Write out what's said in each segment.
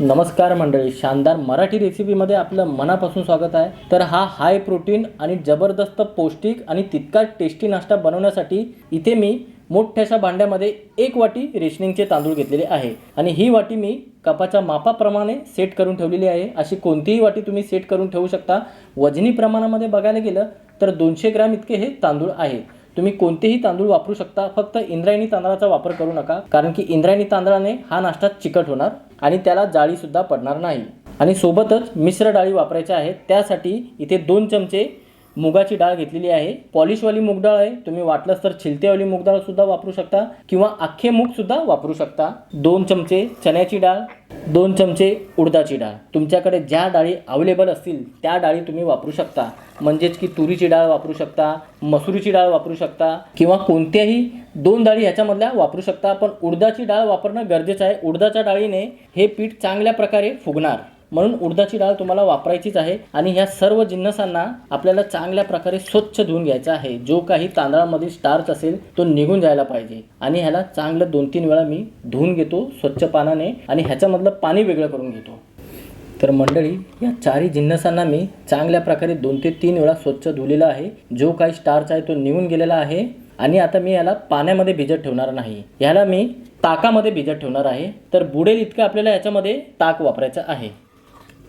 नमस्कार मंडळी शानदार मराठी रेसिपीमध्ये आपलं मनापासून स्वागत आहे. तर हा हाय प्रोटीन आणि जबरदस्त पौष्टिक आणि तितकाच टेस्टी नाश्ता बनवण्यासाठी इथे मी मोठ्याशा भांड्यामध्ये एक वाटी रेशनिंगचे तांदूळ घेतलेले आहे. आणि ही वाटी मी कपाच्या मापाप्रमाणे सेट करून ठेवलेली आहे. अशी कोणतीही वाटी तुम्ही सेट करून ठेवू शकता. वजनी प्रमाणामध्ये बघायला गेलं तर दोनशे ग्रॅम इतके हे तांदूळ आहे. तुम्ही कोणतेही तांदूळ वापरू शकता फक्त इंद्रायणी तांदळाचा वापर करू नका कारण की इंद्रायणी तांदळाने हा नाश्ता चिकट होणार आणि त्याला जाळी सुद्धा पडणार नाही. आणि सोबतच मिश्र डाळी वापरायच्या आहेत त्यासाठी इथे दोन चमचे मुगाची डाळ घेतलेली आहे. पॉलिशवाली मूग डाळ आहे तुम्ही वाटलंच तर छिलतेवाली मूग डाळ सुद्धा वापरू शकता किंवा अख्खे मूग सुद्धा वापरू शकता. दोन चमचे चण्याची डाळ दोन चमचे उडदाची डाळ. तुमच्याकडे ज्या डाळी अवेलेबल असतील त्या डाळी तुम्ही वापरू शकता. म्हणजेच की तुरीची डाळ वापरू शकता मसुरीची डाळ वापरू शकता किंवा कोणत्याही दोन डाळी ह्याच्यामधल्या वापरू शकता. पण उडदाची डाळ वापरणं गरजेचं आहे. उडदाच्या डाळीने हे पीठ चांगल्या प्रकारे फुगणार. म्हणून उडदाची डाळ तुम्हाला वापरायचीच आहे आणि ह्या सर्व जिन्नसांना आपल्याला चांगल्या प्रकारे स्वच्छ धुवून घ्यायचा आहे. जो काही तांदळामधील स्टार्च असेल तो निघून जायला पाहिजे. आणि ह्याला चांगलं दोन तीन वेळा मी धुवून घेतो स्वच्छ पानाने. आणि ह्याच्यामधलं पाणी वेगळं करून घेतो. तर मंडळी या चारही जिन्नसांना मी चांगल्या प्रकारे दोन ते तीन वेळा स्वच्छ धुलेला आहे. जो काही स्टार्च आहे तो निघून गेलेला आहे. आणि आता मी याला पाण्यामध्ये भिजत ठेवणार नाही. याला मी ताकामध्ये भिजत ठेवणार आहे. तर बुडेल इतकं आपल्याला याच्यामध्ये ताक वापरायचं आहे.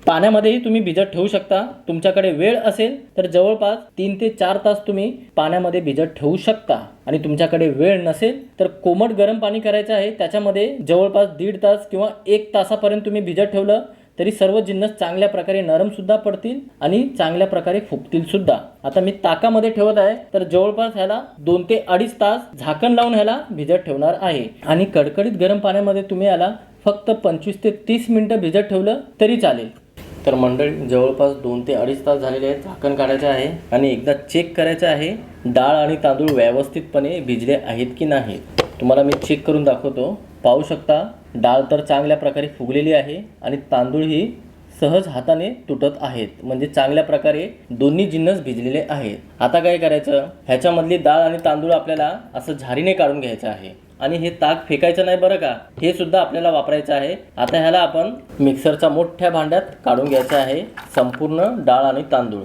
पाण्यामध्येही तुम्ही भिजत ठेवू शकता. तुमच्याकडे वेळ असेल तर जवळपास तीन ते चार तास तुम्ही पाण्यामध्ये भिजत ठेवू शकता. आणि तुमच्याकडे वेळ नसेल तर कोमट गरम पाणी करायचं आहे. त्याच्यामध्ये जवळपास दीड तास किंवा एक तासापर्यंत तुम्ही भिजत ठेवलं तरी सर्व जिन्नस चांगल्या प्रकारे नरम सुद्धा पडतील आणि चांगल्या प्रकारे फुगतील सुद्धा. आता मी ताकामध्ये ठेवत आहे. तर जवळपास ह्याला दोन ते अडीच तास झाकण लावून ह्याला भिजत ठेवणार आहे. आणि कडकडीत गरम पाण्यामध्ये तुम्ही याला फक्त पंचवीस ते तीस मिनिटं भिजत ठेवलं तरी चालेल. तर मंडळी जवळपास दोन ते अडीच तास झालेले आहेत झाकण काढायचं आहे आणि एकदा चेक करायचं आहे डाळ आणि तांदूळ व्यवस्थितपणे भिजले आहेत की नाही तुम्हाला मी चेक करून दाखवतो. पाहू शकता डाळ तर चांगल्या प्रकारे फुगलेली आहे आणि तांदूळही सहज हाताने तुटत आहेत. म्हणजे चांगल्या प्रकारे दोन्ही जिन्नस भिजलेले आहेत. आता काय करायचं? ह्याच्यामधली डाळ आणि तांदूळ आपल्याला असं झारीने काढून घ्यायचं आहे. आणि हे ताक फेकायचं नाही बरं का? हे सुद्धा आपल्याला वापरायचं आहे. आता ह्याला आपण मिक्सरच्या मोठ्या भांड्यात काढून घ्यायचं आहे. संपूर्ण डाळ आणि तांदूळ.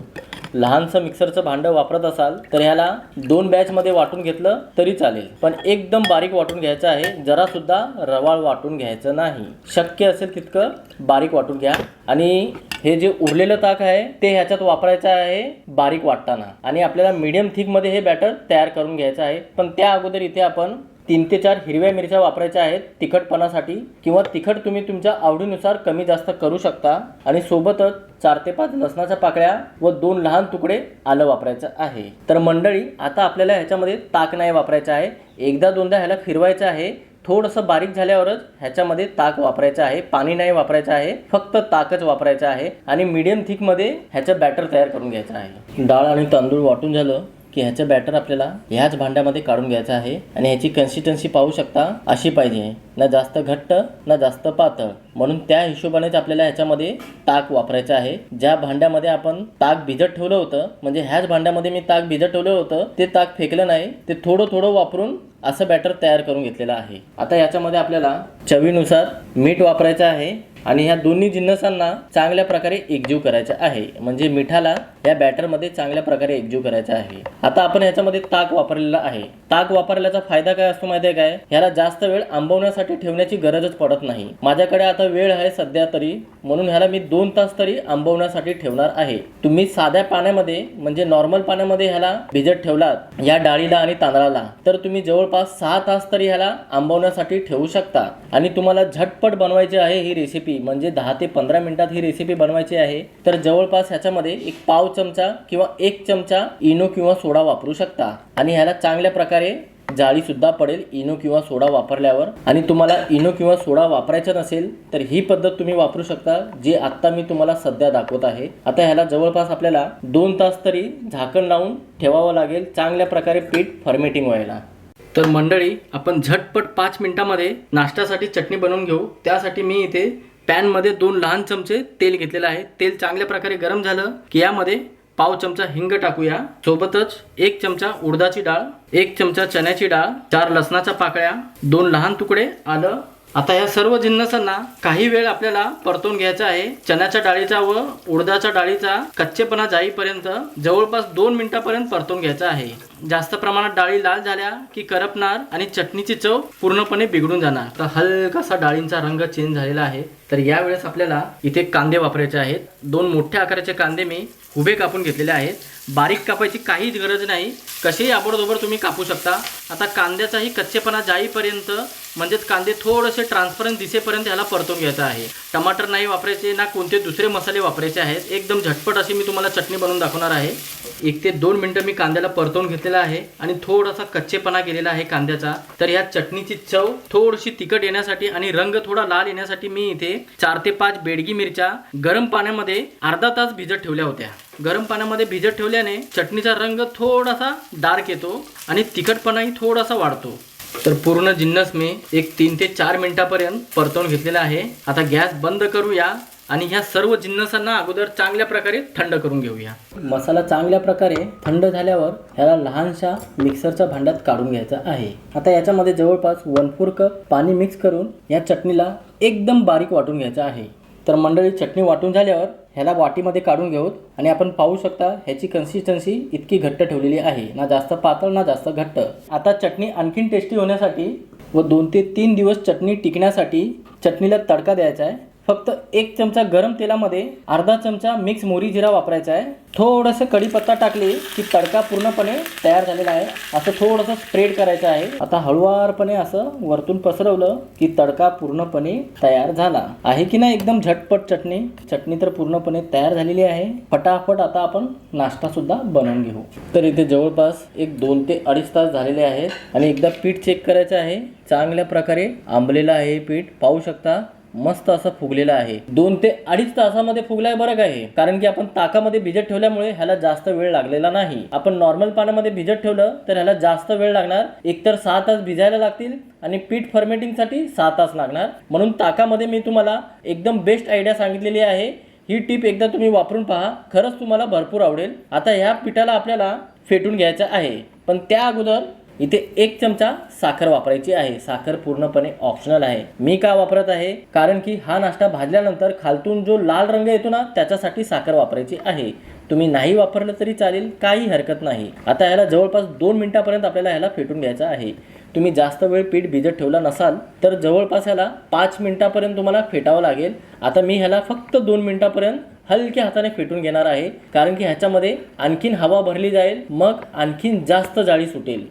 लहानसं मिक्सरचं भांडं वापरत असाल तर ह्याला दोन बॅचमध्ये वाटून घेतलं तरी चालेल. पण एकदम बारीक वाटून घ्यायचं आहे जरासुद्धा रवाळ वाटून घ्यायचं नाही. शक्य असेल तितकं बारीक वाटून घ्या. आणि हे जे उरलेलं ताक आहे ते ह्याच्यात वापरायचं आहे बारीक वाटताना. आणि आपल्याला मीडियम थिकमध्ये हे बॅटर तयार करून घ्यायचं आहे. पण त्या अगोदर इथे आपण तीन ते चार हिरव्या मिरच्या वापरायच्या आहेत तिखटपणासाठी किंवा तिखट तुम्ही तुमच्या आवडीनुसार कमी जास्त करू शकता आणि सोबतच चार ते पाच लसणाच्या पाकळ्या व दोन लहान तुकडे आलं वापरायचं आहे. तर मंडळी आता आपल्याला ह्याच्यामध्ये ताक नाही वापरायचं आहे. एकदा दोनदा ह्याला फिरवायचं आहे. थोडंसं बारीक झाल्यावरच ह्याच्यामध्ये ताक वापरायचं आहे. पाणी नाही वापरायचं आहे. फक्त ताकच वापरायचं आहे आणि मीडियम थिकमध्ये ह्याचं बॅटर तयार करून घ्यायचं आहे. डाळ आणि तांदूळ वाटून झालं की ह्याचं बॅटर आपल्याला ह्याच भांड्यामध्ये काढून घ्यायचं आहे आणि ह्याची कन्सिस्टन्सी पाहू शकता अशी पाहिजे. ना जास्त घट्ट ना जास्त पातळ. म्हणून त्या हिशोबानेच आपल्याला ह्याच्यामध्ये ताक वापरायचं आहे. ज्या भांड्यामध्ये आपण ताक भिजत ठेवलं होतं म्हणजे ह्याच भांड्यामध्ये मी ताक भिजत ठेवलं होतं ते ताक फेकलं नाही ते थोडं थोडं वापरून असं बॅटर तयार करून घेतलेलं आहे. आता याच्यामध्ये आपल्याला चवीनुसार मीठ वापरायचं आहे. आणि ह्या दोन्ही जिन्नसांना चांगल्या प्रकारे एकजीव करायचं आहे. म्हणजे मिठाला या बॅटरमध्ये चांगल्या प्रकारे एकजीव करायचं आहे. आता आपण ह्याच्यामध्ये ताक वापरलेला आहे. ताक वापरल्याचा फायदा काय असतो माहिती आहे काय? ह्याला जास्त वेळ आंबवण्यासाठी ठेवण्याची गरजच पडत नाही. माझ्याकडे आता वेळ आहे सध्या तरी म्हणून ह्याला मी दोन तास तरी आंबवण्यासाठी ठेवणार आहे. तुम्ही साध्या पाण्यामध्ये म्हणजे नॉर्मल पाण्यामध्ये ह्याला भिजत ठेवलात या डाळीला आणि तांदळाला तर तुम्ही जवळपास सहा तास तरी ह्याला आंबवण्यासाठी ठेवू शकता. आणि तुम्हाला झटपट बनवायची आहे ही रेसिपी म्हणजे दहा ते पंधरा मिनिटात ही रेसिपी बनवायची आहे तर जवळपास ह्याच्यामध्ये एक पाव चमचा किंवा एक चमचा इनो किंवा सोडा वापरू शकता. आणि ह्याला चांगल्या प्रकारे जाळी सुद्धा पडेल इनो किंवा सोडा वापरल्यावर. आणि तुम्हाला इनो किंवा सोडा वापरायचा नसेल तर ही पद्धत तुम्ही वापरू शकता जी आत्ता मी तुम्हाला सध्या दाखवत आहे. आता ह्याला जवळपास आपल्याला दोन तास तरी झाकण लावून ठेवावं लागेल चांगल्या प्रकारे पीठ फर्मेटिंग व्हायला. तर मंडळी आपण झटपट पाच मिनिटामध्ये नाश्त्यासाठी चटणी बनवून घेऊ. त्यासाठी मी इथे पॅनमध्ये दोन लहान चमचे तेल घेतलेलं आहे. तेल चांगल्या प्रकारे गरम झालं की यामध्ये पाव चमचा हिंग टाकूया. सोबतच एक चमचा उडदाची डाळ एक चमचा चण्याची डाळ चार लसणाच्या पाकळ्या दोन लहान तुकडे आलं आता या सर्व जिन्नसांना काही वेळ आपल्याला परतून घ्यायचा आहे. चण्याच्या डाळीचा व उडदाच्या डाळीचा कच्चेपणा जाईपर्यंत जवळपास दोन मिनिटापर्यंत परतून घ्यायचा आहे. जास्त प्रमाणात डाळी लाल झाल्या की करपणार आणि चटणीची चव पूर्णपणे बिघडून जाणार. तर हलकासा डाळींचा रंग चेंज झालेला आहे. तर यावेळेस आपल्याला इथे कांदे वापरायचे आहेत. दोन मोठ्या आकाराचे कांदे मी उभे कापून घेतलेले आहेत. बारीक कापायची काहीच गरज नाही. कसेही आबडधोबड तुम्ही कापू शकता. आता कांद्याचाही कच्चेपणा जाईपर्यंत म्हणजेच कांदे थोडेसे ट्रान्सपरंट दिसेपर्यंत ह्याला परतून घ्यायचा आहे. टमाटर नाही वापरायचे ना कोणते दुसरे मसाले वापरायचे आहेत. एकदम झटपट अशी मी तुम्हाला चटणी बनवून दाखवणार आहे. एक ते दोन मिनटं मी कांद्याला परतवून घेतलेला आहे आणि थोडासा कच्चेपणा केलेला आहे कांद्याचा. तर या चटणीची चव थोडीशी तिखट येण्यासाठी आणि रंग थोडा लाल येण्यासाठी मी इथे चार ते पाच बेडगी मिरच्या गरम पाण्यामध्ये अर्धा तास भिजत ठेवल्या होत्या. गरम पाण्यामध्ये भिजत ठेवल्याने चटणीचा रंग थोडासा डार्क येतो आणि तिखटपणाही थोडासा वाढतो. तर पूर्ण जिन्नस मी एक तीन ते चार मिनिटापर्यंत परतवून घेतलेला आहे. आता गॅस बंद करूया. आणि ह्या सर्व जिन्नसांना अगोदर चांगल्या प्रकारे थंड करून घेऊया. मसाला चांगल्या प्रकारे थंड झाल्यावर ह्याला लहानशा मिक्सरच्या भांड्यात काढून घ्यायचा आहे. आता याच्यामध्ये जवळपास वन फोर कप पाणी मिक्स करून या चटणीला एकदम बारीक वाटून घ्यायचं आहे. तर मंडळी चटणी वाटून झाल्यावर ह्याला वाटीमध्ये काढून घेऊत आणि आपण पाहू शकता ह्याची कन्सिस्टन्सी इतकी घट्ट ठेवलेली आहे. ना जास्त पातळ ना जास्त घट्ट. आता चटणी आणखीन टेस्टी होण्यासाठी व दोन ते तीन दिवस चटणी टिकण्यासाठी चटणीला तडका द्यायचा आहे. फक्त एक चमचा गरम तेलामध्ये अर्धा चमचा मिक्स मोरी जिरा वापरायचा आहे. थोडंसं कढीपत्ता टाकली की तडका पूर्णपणे तयार झालेला आहे. असं थोडंसं स्प्रेड करायचं आहे. आता हळुवारपणे असं वरतून पसरवलं की तडका पूर्णपणे तयार झाला. आहे की नाही एकदम झटपट चटणी? चटणी तर पूर्णपणे तयार झालेली आहे. फटाफट आता आपण नाश्ता सुद्धा बनवून घेऊ. तर इथे जवळपास एक दोन ते अडीच तास झालेले आहेत आणि एकदा पीठ चेक करायचं आहे. चांगल्या प्रकारे आंबलेलं आहे पीठ. पाहू शकता मस्त असं फुगलेलं आहे. दोन ते अडीच तासामध्ये फुगलाय बरं काय कारण की आपण ताकामध्ये भिजत ठेवल्यामुळे ह्याला जास्त वेळ लागलेला नाही. आपण नॉर्मल पाण्यामध्ये भिजत ठेवलं तर ह्याला जास्त वेळ लागणार. एकतर सहा तास भिजायला लागतील आणि पीठ फर्मेटिंगसाठी सहा तास लागणार. म्हणून ताकामध्ये मी तुम्हाला एकदम बेस्ट आयडिया सांगितलेली आहे. ही टीप एकदा तुम्ही वापरून पहा. खरंच तुम्हाला भरपूर आवडेल. आता ह्या पिठाला आपल्याला फेटून घ्यायचं आहे. पण त्या अगोदर इथे एक चमचा साखर वापरायची आहे. साखर पूर्णपणे ऑप्शनल आहे. मी का वापरत आहे? कारण की हा नाश्ता भाजल्यानंतर खालतून जो लाल रंग येतो ना त्याच्यासाठी साखर वापरायची आहे. तुम्ही नाही वापरलं तरी चालेल काही हरकत नाही. आता ह्याला जवळपास दोन मिनिटापर्यंत आपल्याला ह्याला फेटून घ्यायचं आहे. तुम्ही जास्त वेळ पीठ भिजत ठेवला नसाल तर जवळपास ह्याला पाच मिनिटापर्यंत तुम्हाला फेटावं लागेल. आता मी ह्याला फक्त दोन मिनिटापर्यंत हलक्या हाताने फेटून घेणार आहे. कारण की ह्याच्यामध्ये आणखीन हवा भरली जाईल मग आणखीन जास्त जाळी सुटेल.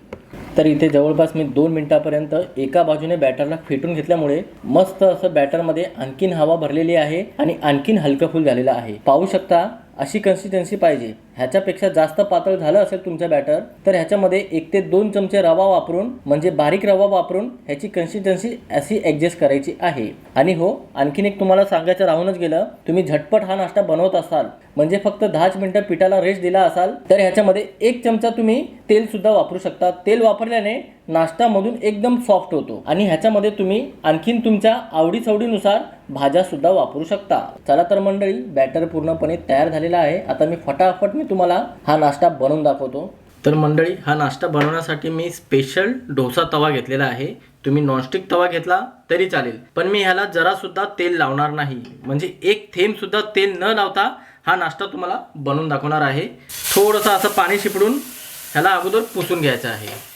तर इथे जवळपास मी दोन मिनिटापर्यंत एका बाजूने बॅटरला फेटून घेतल्यामुळे मस्त असं बॅटरमध्ये आणखीन हवा भरलेली आहे आणि आणखीन हलकं फुल झालेलं आहे. पाहू शकता अशी कन्सिस्टन्सी पाहिजे. ह्याच्यापेक्षा जास्त पातळ झालं असेल तुमचं बॅटर तर ह्याच्यामध्ये एक ते दोन चमचे रवा वापरून म्हणजे बारीक रवा वापरून ह्याची कन्सिस्टन्सी अशी ॲडजस्ट करायची आहे. आणि हो आणखीन एक तुम्हाला सांगायचं राहूनच गेलं तुम्ही झटपट हा नाश्ता बनवत असाल म्हणजे फक्त दहाच मिनटं पिठाला रेस्ट दिला असाल तर ह्याच्यामध्ये एक चमचा तुम्ही तेल सुद्धा वापरू शकता. तेल वापरल्याने नाश्तामधून एकदम सॉफ्ट होतो. आणि ह्याच्यामध्ये तुम्ही आणखीन तुमच्या आवडीसवडीनुसार भाज्यासुद्धा वापरू शकता. चला तर मंडळी बॅटर पूर्णपणे तयार झालेला आहे. आता मी फटाफट मी तुम्हाला हा नाश्ता बनवून दाखवतो. तर मंडळी हा नाश्ता बनवण्यासाठी मी स्पेशल डोसा तवा घेतलेला आहे. तुम्ही नॉनस्टिक तवा घेतला तरी चालेल. पण मी ह्याला जरासुद्धा तेल लावणार नाही. म्हणजे एक थेंबसुद्धा तेल न लावता हा नाश्ता तुम्हाला बनवून दाखवणार आहे. थोडंसं असं पाणी शिपडून ह्याला अगोदर पुसून घ्यायचं आहे.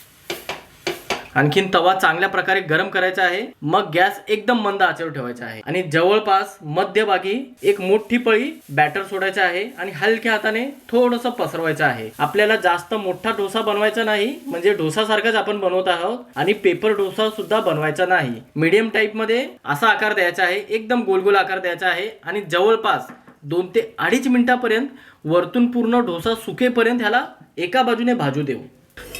आणखीन तवा चांगल्या प्रकारे गरम करायचा आहे. मग गॅस एकदम मंद आचेवर ठेवायचा आहे. आणि जवळपास मध्यभागी एक मोठी पळी बॅटर सोडायचा आहे आणि हलक्या हाताने थोडस पसरवायचं आहे. आपल्याला जास्त मोठा डोसा बनवायचा नाही म्हणजे डोसा सारखाच आपण बनवत आहोत आणि पेपर डोसा सुद्धा बनवायचा नाही. मीडियम टाईपमध्ये असा आकार द्यायचा आहे एकदम गोल गोल आकार द्यायचा आहे आणि जवळपास दोन ते अडीच मिनिटापर्यंत वरतून पूर्ण डोसा सुकेपर्यंत ह्याला एका बाजूने भाजू देऊ.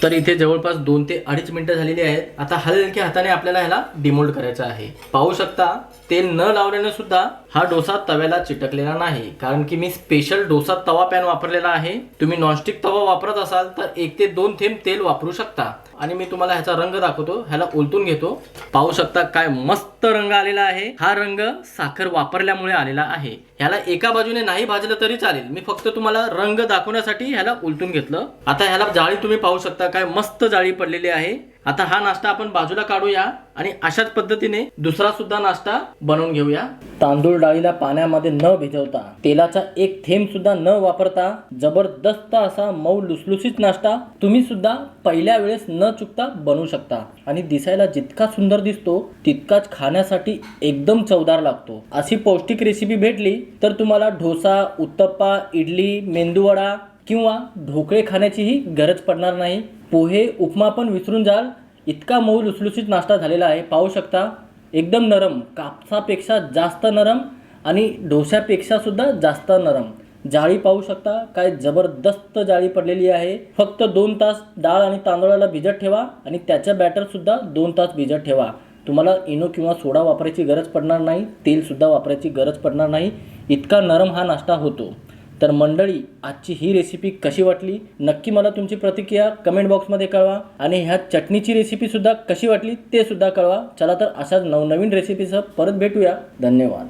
तर इथे जवळपास दोन ते अडीच मिनिटं झालेली आहेत. आता हलक्या हाताने आपल्याला ह्याला डिमोल्ड करायचं आहे. पाहू शकता तेल न लावल्याने सुद्धा हा डोसा तव्याला चिटकलेला नाही. कारण की मी स्पेशल डोसा तवा पॅन वापरलेला आहे. तुम्ही नॉनस्टिक तवा वापरत असाल तर एक ते दोन थेंब तेल वापरू शकता. आणि मी तुम्हाला ह्याचा रंग दाखवतो. ह्याला उलटून घेतो. पाहू शकता काय मस्त रंग आलेला आहे. हा रंग साखर वापरल्यामुळे आलेला आहे. ह्याला एका बाजूने नाही भाजलं तरी चालेल. मी फक्त तुम्हाला रंग दाखवण्यासाठी ह्याला उलटून घेतलं. आता ह्याला जाळी तुम्ही पाहू शकता काय मस्त जाळी पडलेली आहे. आता हा नाश्ता आपण बाजूला काढूया आणि अशाच पद्धतीने दुसरा सुद्धा नाश्ता बनवून घेऊया. तांदूळ डाळीला पाण्यामध्ये न भिजवता तेलाचा एक थेंब सुद्धा न वापरता जबरदस्त असा मऊ लुसलुसीत नाश्ता तुम्ही सुद्धा पहिल्या वेळेस न चुकता बनवू शकता. आणि दिसायला जितका सुंदर दिसतो तितकाच खाण्यासाठी एकदम चवदार लागतो. अशी पौष्टिक रेसिपी भेटली तर तुम्हाला डोसा उत्तप्पा इडली मेंदूवडा किंवा ढोकळे खाण्याचीही गरज पडणार नाही. पोहे उपमा पण विसरून जाल. इतका मऊ लुसलुसीत नाश्ता झालेला आहे. पाहू शकता एकदम नरम कापसापेक्षा जास्त नरम आणि डोसापेक्षासुद्धा जास्त नरम. जाळी पाहू शकता काय जबरदस्त जाळी पडलेली आहे. फक्त दोन तास डाळ आणि तांदळाला भिजत ठेवा आणि त्याचं बॅटरसुद्धा दोन तास भिजत ठेवा. तुम्हाला इनो किंवा सोडा वापरायची गरज पडणार नाही तेलसुद्धा वापरायची गरज पडणार नाही. इतका नरम हा नाश्ता होतो. तर मंडळी आजची ही रेसिपी कशी वाटली? नक्की मला तुमची प्रतिक्रिया कमेंट बॉक्समध्ये कळवा. आणि ह्या चटणीची रेसिपीसुद्धा कशी वाटली ते सुद्धा कळवा. चला तर अशाच नवनवीन रेसिपीसह परत भेटूया. धन्यवाद.